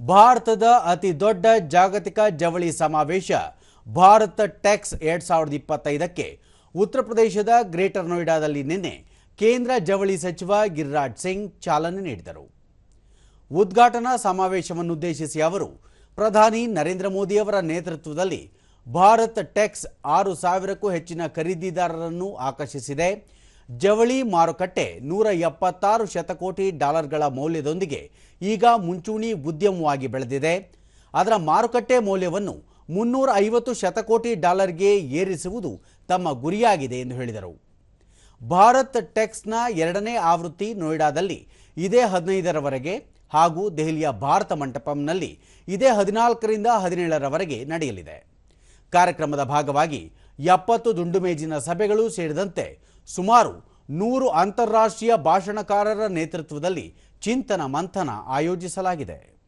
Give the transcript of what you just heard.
ಭಾರತದ ಅತಿ ದೊಡ್ಡ ಜಾಗತಿಕ ಜವಳಿ ಸಮಾವೇಶ ಭಾರತ ಟೆಕ್ಸ್ ಎರಡ್ ಸಾವಿರದ ಇಪ್ಪತ್ತೈದಕ್ಕೆ ಉತ್ತರ ಪ್ರದೇಶದ ಗ್ರೇಟರ್ ನೋಯ್ಡಾದಲ್ಲಿ ನಿನ್ನೆ ಕೇಂದ್ರ ಜವಳಿ ಸಚಿವ ಗಿರಿರಾಜ್ ಸಿಂಗ್ ಚಾಲನೆ ನೀಡಿದರು. ಉದ್ಘಾಟನಾ ಸಮಾವೇಶವನ್ನುದ್ದೇಶಿಸಿ ಅವರು, ಪ್ರಧಾನಿ ನರೇಂದ್ರ ಮೋದಿಯವರ ನೇತೃತ್ವದಲ್ಲಿ ಭಾರತ ಟೆಕ್ಸ್ ಆರು ಸಾವಿರಕ್ಕೂ ಹೆಚ್ಚಿನ ಖರೀದಿದಾರರನ್ನು ಆಕರ್ಷಿಸಿದೆ. ಜವಳಿ ಮಾರುಕಟ್ಟೆ ನೂರ ಎಪ್ಪತ್ತಾರು ಶತಕೋಟಿ ಡಾಲರ್ಗಳ ಮೌಲ್ಯದೊಂದಿಗೆ ಈಗ ಮುಂಚೂಣಿ ಉದ್ಯಮವಾಗಿ ಬೆಳೆದಿದೆ. ಅದರ ಮಾರುಕಟ್ಟೆ ಮೌಲ್ಯವನ್ನು ಮುನ್ನೂರ ಐವತ್ತು ಶತಕೋಟಿ ಡಾಲರ್ಗೆ ಏರಿಸುವುದು ತಮ್ಮ ಗುರಿಯಾಗಿದೆ ಎಂದು ಹೇಳಿದರು. ಭಾರತ್ ಟೆಕ್ಸ್ನ ಎರಡನೇ ಆವೃತ್ತಿ ನೋಯ್ಡಾದಲ್ಲಿ ಇದೇ ಹದಿನೈದರವರೆಗೆ ಹಾಗೂ ದೆಹಲಿಯ ಭಾರತ ಮಂಟಪಂನಲ್ಲಿ ಇದೇ ಹದಿನಾಲ್ಕರಿಂದ ಹದಿನೇಳರವರೆಗೆ ನಡೆಯಲಿದೆ. ಕಾರ್ಯಕ್ರಮದ ಭಾಗವಾಗಿ ಎಪ್ಪತ್ತು ದುಂಡುಮೇಜಿನ ಸಭೆಗಳು ಸೇರಿದಂತೆ ಸುಮಾರು ನೂರು ಅಂತಾರಾಷ್ಟ್ರೀಯ ಭಾಷಣಕಾರರ ನೇತೃತ್ವದಲ್ಲಿ ಚಿಂತನ ಮಂಥನ ಆಯೋಜಿಸಲಾಗಿದೆ.